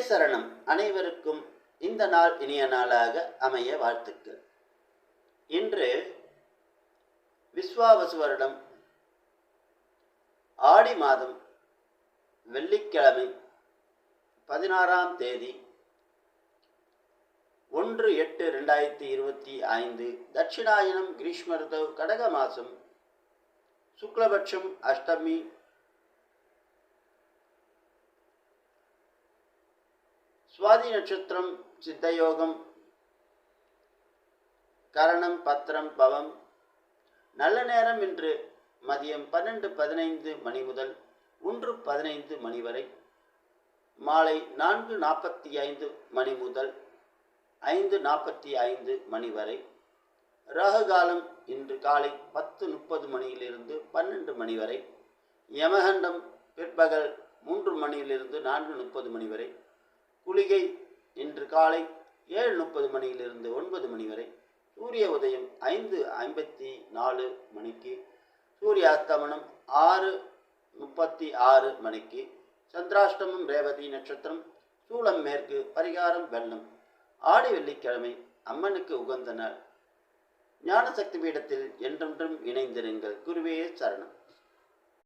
சரணம் அனைவருக்கும் இந்த நாள் இனிய நாளாக அமைய வாழ்த்துக்கள். இன்று விஸ்வாவசு வருடம். ஆடி மாதம் வெள்ளிக்கிழமை பதினாறாம் தேதி ஒன்று எட்டு ரெண்டாயிரத்தி இருபத்தி ஐந்து தட்சிணாயனம் கிரீஷ்மருதவ் கடக மாதம் சுக்லபட்சம் அஷ்டமி சுவாதி நட்சத்திரம் சித்தயோகம். கரணம் பத்திரம் பவம். நல்ல நேரம் இன்று மதியம் பன்னெண்டு பதினைந்து மணி முதல் ஒன்று பதினைந்து மணி வரை. மாலை நான்கு நாற்பத்தி ஐந்து மணி முதல் ஐந்து நாற்பத்தி ஐந்து மணி வரை. ராகுகாலம் இன்று காலை பத்து முப்பது மணியிலிருந்து பன்னெண்டு மணி வரை. யமகண்டம் பிற்பகல் மூன்று மணியிலிருந்து நான்கு முப்பது மணி வரை. குளிகை. இன்று காலை ஏழு முப்பது மணியிலிருந்து ஒன்பது மணி வரை சூரிய உதயம் ஐந்து ஐம்பத்தி நாலு மணிக்கு சூரிய அஸ்தமனம் ஆறு முப்பத்தி ஆறு மணிக்கு சந்திராஷ்டமம் ரேவதி நட்சத்திரம் சூளம் மேற்கு பரிகாரம் வெள்ளம். ஆடி வெள்ளிக்கிழமை அம்மனுக்கு உகந்த நாள். ஞானசக்தி பீடத்தில் என்றென்றும் இணைந்திருங்கள். குருவே சரணம்.